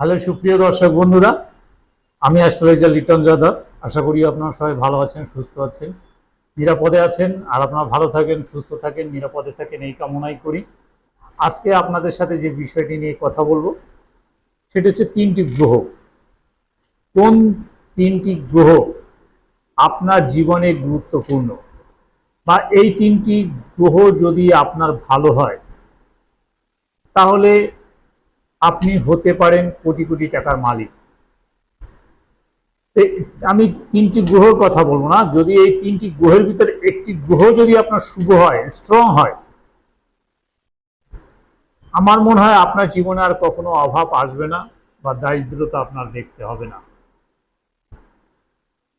Hello, সুপ্রিয় দর্শক বন্ধুরা, আমি অ্যাস্ট্রোলজার লিটন যাদব। আশা করি আপনারা সবাই ভালো আছেন, সুস্থ আছেন, নিরাপদে আছেন, আর আপনারা ভালো থাকেন, সুস্থ থাকেন, নিরাপদে থাকেন, এই কামনাই করি। আজকে আপনাদের সাথে যে বিষয়টি নিয়ে কথা বলব, সেটা হচ্ছে তিনটি গ্রহ। কোন তিনটি গ্রহ আপনার জীবনে গুরুত্বপূর্ণ? বা এই তিনটি গ্রহ যদি আপনার ভালো হয়, তাহলে আপনি হতে পারেন কোটি কোটি টাকার মালিক। আমি তিনটি গ্রহের কথা বলব না। যদি এই তিনটি গ্রহের ভিতরে একটি গ্রহ যদি আপনার শুভ হয় স্ট্রং হয়, আমার মনে হয় আপনার জীবনে আর কখনো অভাব আসবে না বা দারিদ্রতা আপনার দেখতে হবে না।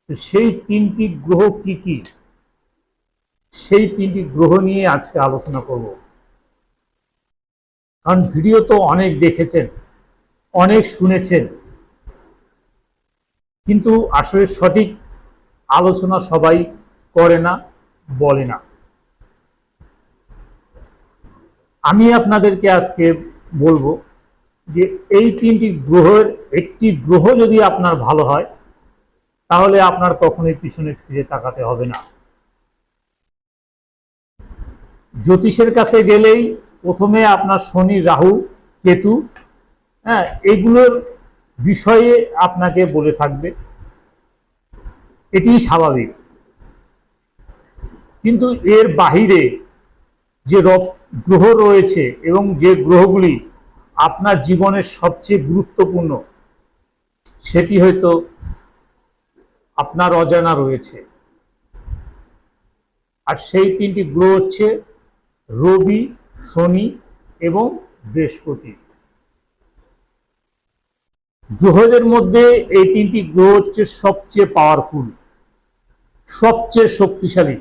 সেই তিনটি গ্রহ কি কি? সেই তিনটি গ্রহ নিয়ে আজকে আলোচনা করব। কারণ ভিডিও তো অনেক দেখেছেন, অনেক শুনেছেন। কিন্তু আসলে সঠিক আলোচনা সবাই করে না, বলে না। আমি আপনাদেরকে আজকে বলব যে এই তিনটি গ্রহের, একটি গ্রহ যদি আপনার ভালো হয়, তাহলে আপনার কখনোই পিছনে ফিরে তাকাতে হবে না। জ্যোতিষের কাছে গেলেই প্রথমে আপনার শনি, রাহু, কেতু হ্যাঁ এগুলোর বিষয়ে আপনাকে বলে থাকবে। এটি স্বাভাবিক। কিন্তু এর বাহিরে যে গ্রহ রয়েছে এবং যে গ্রহগুলি আপনার জীবনের সবচেয়ে গুরুত্বপূর্ণ, সেটি হয়তো আপনার অজানা রয়েছে। আর সেই তিনটি গ্রহ হচ্ছে রবি শনি এবং বৃহস্পতি। গ্রহদের মধ্যে এই তিনটি গ্রহ হচ্ছে সবচেয়ে পাওয়ারফুল সবচেয়ে শক্তিশালী,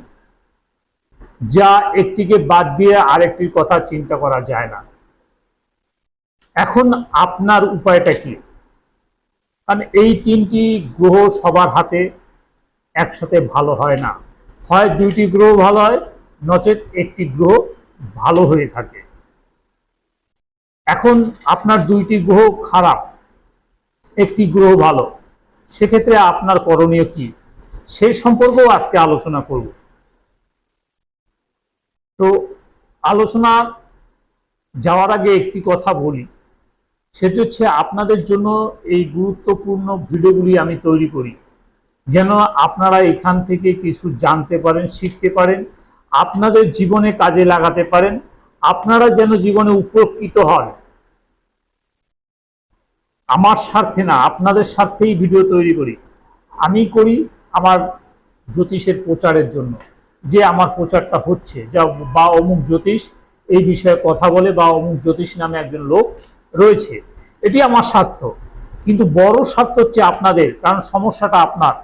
যা একটিকে বাদ দিয়ে আরেকটির কথা চিন্তা করা যায় না। এখন আপনার উপায়টা কি? কারণ এই তিনটি গ্রহ সবার হাতে একসাথে ভালো হয় না। হয় দুইটি গ্রহ ভালো হয়, নচেত একটি গ্রহ ভালো হয়ে থাকে। এখন আপনার দুইটি গ্রহ খারাপ, একটি গ্রহ ভালো। সেক্ষেত্রে আপনার করণীয় কি? সেই সম্পর্কেও আজকে আলোচনা করব। তো আলোচনা যাওয়ার আগে একটি কথা বলি। সেটি হচ্ছে আপনাদের জন্য এই গুরুত্বপূর্ণ ভিডিওগুলি আমি তৈরি করি। যেন আপনারা এখান থেকে কিছু জানতে পারেন, শিখতে পারেন আপনাদের জীবনে কাজে লাগাতে পারেন। আপনারা যেন জীবনে উপকৃত হন। আমার স্বার্থে না, আপনাদের স্বার্থেই ভিডিও তৈরি করি। আমি করি আমার জ্যোতিষের প্রচারের জন্য। যে আমার প্রচারটা হচ্ছে, যা বা অমুক জ্যোতিষ এই বিষয়ে কথা বলে বা অমুক জ্যোতিষ নামে একজন লোক রয়েছে, এটি আমার স্বার্থ। কিন্তু বড় স্বার্থ হচ্ছে আপনাদের, কারণ সমস্যাটা আপনার।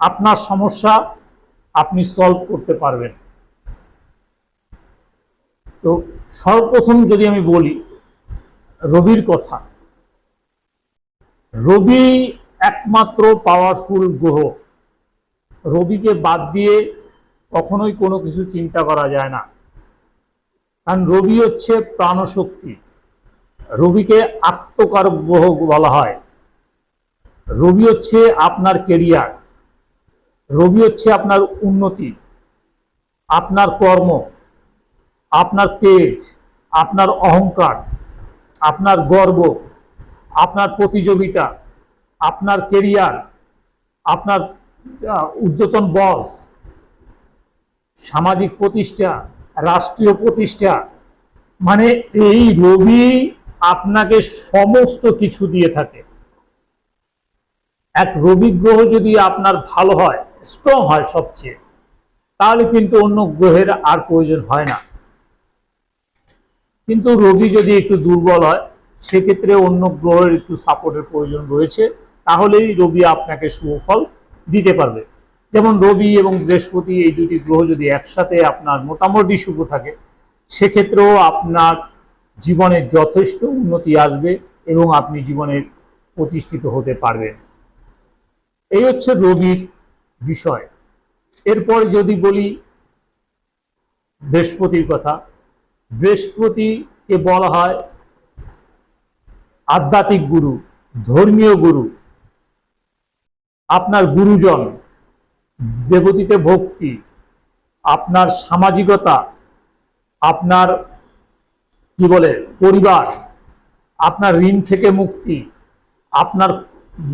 আপনার সমস্যা আপনি সলভ করতে পারবেন। তো সর্বপ্রথম যদি আমি বলি, রবির কথা। রবি একমাত্র পাওয়ারফুল গ্রহ। রবিকে বাদ দিয়ে কখনোই কোনো কিছু চিন্তা করা যায় না। কারণ রবি হচ্ছে প্রাণশক্তি। রবিকে আত্মকারক গ্রহ বলা হয়। রবি হচ্ছে আপনার কেরিয়ার রবি হচ্ছে আপনার উন্নতি, আপনার কর্ম, আপনার তেজ, আপনার অহংকার, আপনার গর্ব, আপনার প্রতিযোগিতা, আপনার কেরিয়ার, আপনার ঊর্ধ্বতন বস, সামাজিক প্রতিষ্ঠা, রাষ্ট্রীয় প্রতিষ্ঠা। মানে এই রবি আপনাকে সমস্ত কিছু দিয়ে থাকে। এক রবি গ্রহ যদি আপনার ভালো হয় স্ট্রং হয় সবচেয়ে, তাহলে কিন্তু অন্য গ্রহের আর প্রয়োজন হয় না। কিন্তু রবি যদি একটু দুর্বল হয়, সেক্ষেত্রে অন্য গ্রহের একটু সাপোর্টের প্রয়োজন রয়েছে, তাহলেই রবি আপনাকে সুফল দিতে পারবে। যেমন রবি এবং বৃহস্পতি এই দুটি গ্রহ যদি একসাথে আপনার মোটামুটি শুভ থাকে, সেক্ষেত্রেও আপনার জীবনে যথেষ্ট উন্নতি আসবে এবং আপনি জীবনে প্রতিষ্ঠিত হতে পারবেন। এই হচ্ছে রবির বিষয়। এরপর যদি বলি বৃহস্পতির কথা, বৃহস্পতিকে বলা হয় আধ্যাত্মিক গুরু, ধর্মীয় গুরু। আপনার গুরুজন, দেবতীতে ভক্তি, আপনার সামাজিকতা, আপনার কি বলে, পরিবার, আপনার ঋণ থেকে মুক্তি, আপনার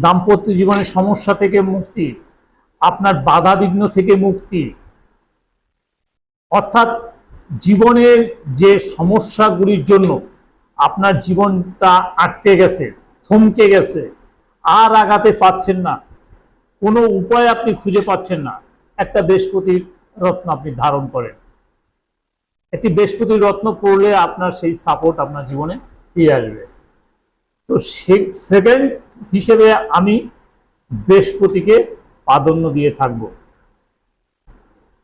দাম্পত্য জীবনের সমস্যা থেকে মুক্তি আপনার বাধা বিঘ্ন থেকে মুক্তি। অর্থাৎ জীবনের যে সমস্যাগুলির জন্য আপনার জীবনটা আটকে গেছে, থমকে গেছে, আর আগাতে পাচ্ছেন না, কোনো উপায় আপনি খুঁজে পাচ্ছেন না, একটা বৃহস্পতির রত্ন আপনি ধারণ করেন। একটি বৃহস্পতির রত্ন পড়লে আপনার সেই সাপোর্ট আপনার জীবনে ফিরে আসবে। তো সেকেন্ড হিসেবে আমি বৃহস্পতিকে প্রাধান্য দিয়ে থাকব।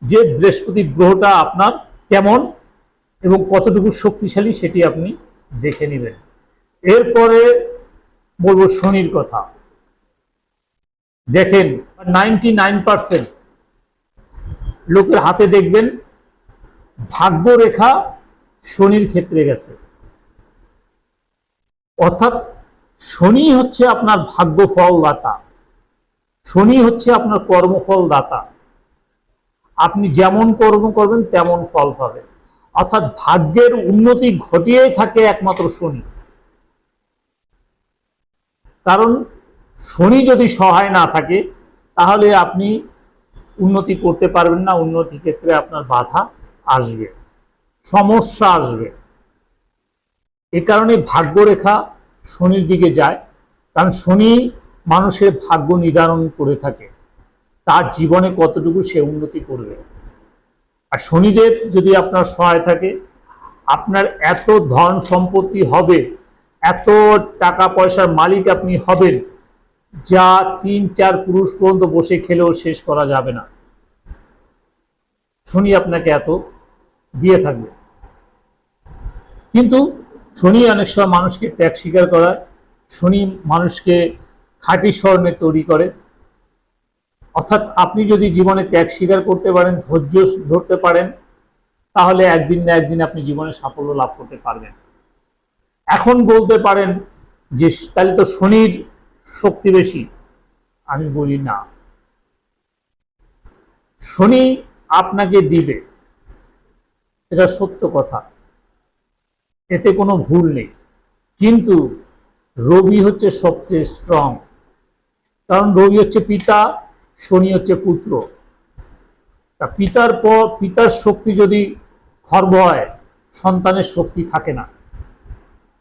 যে বৃহস্পতি গ্রহটা আপনার কেমন এবং কতটুকু শক্তিশালী সেটি আপনি দেখে নেবেন। এরপরে বলব শনির কথা। দেখেন নাইনটি লোকের হাতে দেখবেন ভাগ্য রেখা শনির ক্ষেত্রে গেছে। অর্থাৎ শনি হচ্ছে আপনার ভাগ্য ফল দাতা শনি হচ্ছে আপনার কর্মফল দাতা আপনি যেমন কর্ম করবেন, তেমন ফল পাবেন। অর্থাৎ ভাগ্যের উন্নতি ঘটিয়েই থাকে একমাত্র শনি। কারণ শনি যদি সহায় না থাকে, তাহলে আপনি উন্নতি করতে পারবেন না, উন্নতি ক্ষেত্রে আপনার বাধা আসবে, সমস্যা আসবে। এ কারণে ভাগ্যরেখা শনির দিকে যায়। কারণ শনি মানুষের ভাগ্য নির্ধারণ করে থাকে। তার জীবনে কতটুকু সে উন্নতি করবে? আর শনিদেব যদি আপনার সহায় থাকে, আপনার এত ধন সম্পত্তি হবে, এত টাকা পয়সার মালিক আপনি হবেন, যা তিন চার পুরুষ পর্যন্ত বসে খেলেও শেষ করা যাবে না। শনি আপনাকে এত দিয়ে থাকবে। কিন্তু শনি অনেক সময় মানুষকে ত্যাগ স্বীকার করায়। শনি মানুষকে খাঁটি স্বর্ণে তৈরি করে। অর্থাৎ আপনি যদি জীবনে ত্যাগ স্বীকার করতে পারেন, ধৈর্য ধরতে পারেন, তাহলে একদিন না একদিন আপনি জীবনে সাফল্য লাভ করতে পারবেন। এখন বলতে পারেন যে, তাহলে তো শনির শক্তি বেশি। আমি বলি না। শনি আপনাকে দিবে। এটা সত্য কথা। এতে কোনো ভুল নেই। কিন্তু রবি হচ্ছে সবচেয়ে স্ট্রং কারণ রবি হচ্ছে পিতা, শনি হচ্ছে পুত্র। তা পিতার পর, পিতার শক্তি যদি খর্ব হয়, সন্তানের শক্তি থাকে না।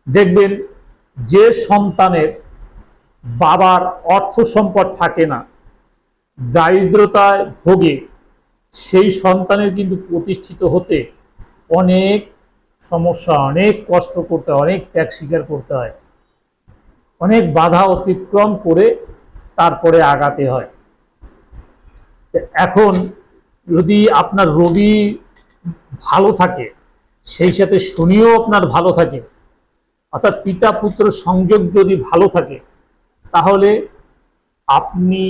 দেখবেন যে সন্তানের বাবার অর্থ সম্পদ থাকে না, দারিদ্রতায় ভোগে, সেই সন্তানের কিন্তু প্রতিষ্ঠিত হতে অনেক সমস্যা, অনেক কষ্ট করতে হয়, অনেক ত্যাগ স্বীকার করতে হয়। অনেক বাধা অতিক্রম করে তারপরে আগাতে হয়। এখন যদি আপনার রবি ভালো থাকে, সেই সাথে শনিও আপনার ভালো থাকে, অর্থাৎ পিতা পুত্র সংযোগ যদি ভালো থাকে, তাহলে আপনি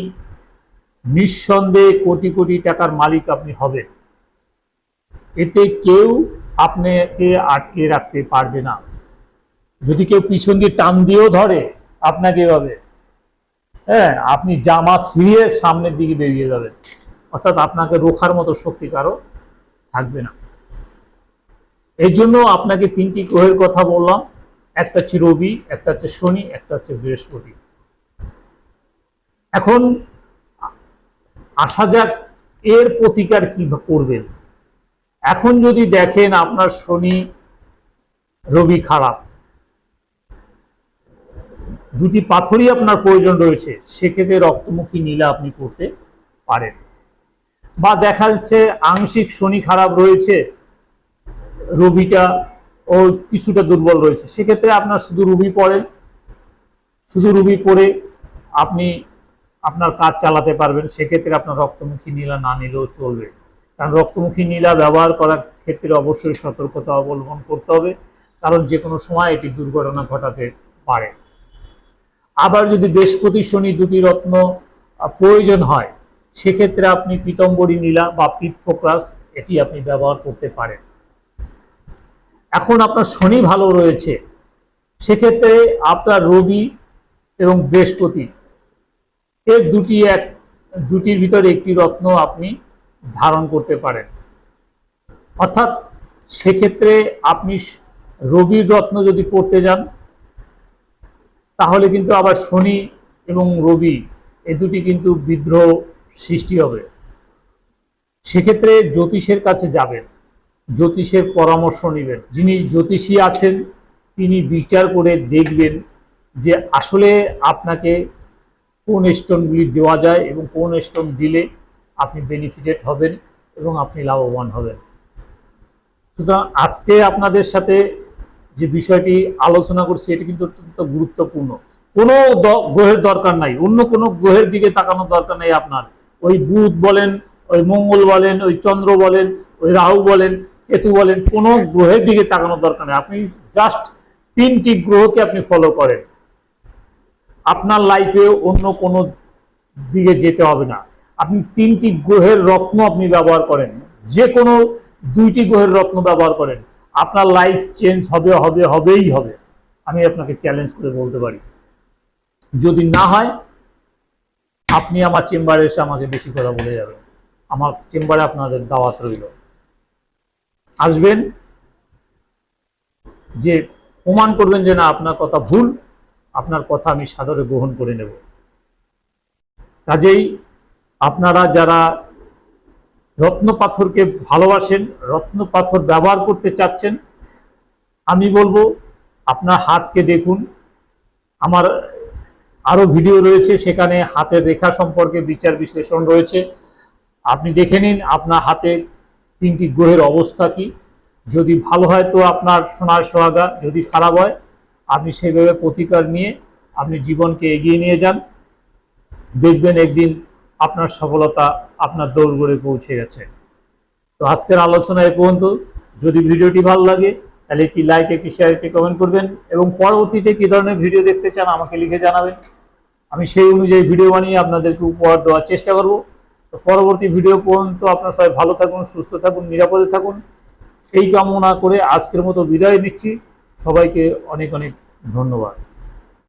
নিঃসন্দেহে কোটি কোটি টাকার মালিক আপনি হবেন। এতে কেউ আপনাকে আটকে রাখতে পারবে না। যদি কেউ পিছন দিয়ে টান দিয়েও ধরে, আপনাকে এভাবে হ্যাঁ আপনি জামা ছিঁড়িয়ে সামনের দিকে বেরিয়ে যাবেন, অর্থাৎ আপনাকে রোখার মতো শক্তি কারও থাকবে না। এই জন্য আপনাকে তিনটি গ্রহের কথা বললাম, একটা হচ্ছে রবি, একটা হচ্ছে শনি, একটা হচ্ছে বৃহস্পতি। এখন আসা যাক এর প্রতিকার কি করবেন। এখন যদি দেখেন আপনার শনি, রবি খারাপ দুটি পাথরই আপনার প্রয়োজন রয়েছে, সেক্ষেত্রে রক্তমুখী নীলা আপনি করতে পারেন। বা দেখা যাচ্ছে আংশিক শনি খারাপ রয়েছে, রবিটা ও কিছুটা দুর্বল রয়েছে, সেক্ষেত্রে আপনার শুধু রুবি পড়েন। শুধু রুবি পরে আপনি আপনার কাজ চালাতে পারবেন, সেক্ষেত্রে আপনার রক্তমুখী নীলা না নিলেও চলবে। কারণ রক্তমুখী নীলা ব্যবহার করার ক্ষেত্রে অবশ্যই সতর্কতা অবলম্বন করতে হবে, কারণ যে কোনো সময় এটি দুর্ঘটনা ঘটাতে পারে। আবার যদি বৃহস্পতি, শনি দুটি রত্ন প্রয়োজন হয়, সেক্ষেত্রে আপনি পিতম্বরী নীলা বা পিত ফোকাস এটি আপনি ব্যবহার করতে পারেন। এখন আপনার শনি ভালো রয়েছে, সেক্ষেত্রে আপনার রবি এবং বৃহস্পতি, এর দুটি এক, দুটির ভিতরে একটি রত্ন আপনি ধারণ করতে পারেন। অর্থাৎ সেক্ষেত্রে আপনি রবির রত্ন যদি পড়তে যান তাহলে কিন্তু আবার শনি এবং রবি, এ দুটি কিন্তু বিদ্রোহ সৃষ্টি হবে। সেক্ষেত্রে জ্যোতিষের কাছে যাবেন, জ্যোতিষের পরামর্শ নেবেন। যিনি জ্যোতিষী আছেন, তিনি বিচার করে দেখবেন যে আসলে আপনাকে কোন স্টোনগুলি দেওয়া যায় এবং কোন স্টোন দিলে আপনি বেনিফিটেড হবেন এবং আপনি লাভবান হবেন। সুতরাং আজকে আপনাদের সাথে যে বিষয়টি আলোচনা করছি, এটি কিন্তু অত্যন্ত গুরুত্বপূর্ণ। কোনো গ্রহের দরকার নাই। অন্য কোনো গ্রহের দিকে তাকানোর দরকার নেই আপনার। ওই বুধ বলেন, ওই মঙ্গল বলেন, ওই চন্দ্র বলেন, ওই রাহু বলেন, কেতু বলেন, কোনো গ্রহের দিকে তাকানোর দরকার নেই। আপনি জাস্ট তিনটি গ্রহকে আপনি ফলো করেন। আপনার লাইফে অন্য কোনো দিকে যেতে হবে না। আপনি তিনটি গ্রহের রত্ন আপনি ব্যবহার করেন। যে কোনো দুইটি গ্রহের রত্ন ব্যবহার করেন। আপনার লাইফ চেঞ্জ হবে হবে, হবেই হবে। আমি আপনাকে চ্যালেঞ্জ করে বলতে পারি। যদি না হয়, আপনি আমার চেম্বারে এসে আমাকে বেশি কথা বলে যাবেন। আমার চেম্বারে আপনাদের দাওয়াত রইল। আসবেন, যে প্রমাণ করবেন যে না, আপনার কথা ভুল, আপনার কথা আমি সাদরে গ্রহণ করে নেব। কাজেই আপনারা যারা রত্ন পাথরকে ভালোবাসেন রত্ন পাথর ব্যবহার করতে চাচ্ছেন। আমি বলব, আপনার হাতকে দেখুন। আমার আরও ভিডিও রয়েছে, সেখানে হাতের রেখা সম্পর্কে বিচার বিশ্লেষণ রয়েছে। আপনি দেখে নিন, আপনার হাতে তিনটি গ্রহের অবস্থা কি। যদি ভালো হয় তো আপনার সোনার সোহাগা, যদি খারাপ হয়, আপনি সেভাবে প্রতিকার নিয়ে আপনি জীবনকে এগিয়ে নিয়ে যান। দেখবেন একদিন আপনার সফলতা আপনার দৌড়গড়ে পৌঁছে গেছে। তো আজকের আলোচনা পর্যন্ত। যদি ভিডিওটি ভালো লাগে, তাহলে একটি লাইক একটি শেয়ার একটি কমেন্ট করবেন এবং পরবর্তীতে কী ধরনের ভিডিও দেখতে চান আমাকে লিখে জানাবেন। আমি সেই অনুযায়ী ভিডিও বানিয়ে আপনাদেরকে উপহার দেওয়ার চেষ্টা করব। তো পরবর্তী ভিডিও পর্যন্ত আপনারা সবাই ভালো থাকুন, সুস্থ থাকুন, নিরাপদে থাকুন। এই কামনা করে আজকের মতো বিদায় নিচ্ছি। সবাইকে অনেক অনেক ধন্যবাদ।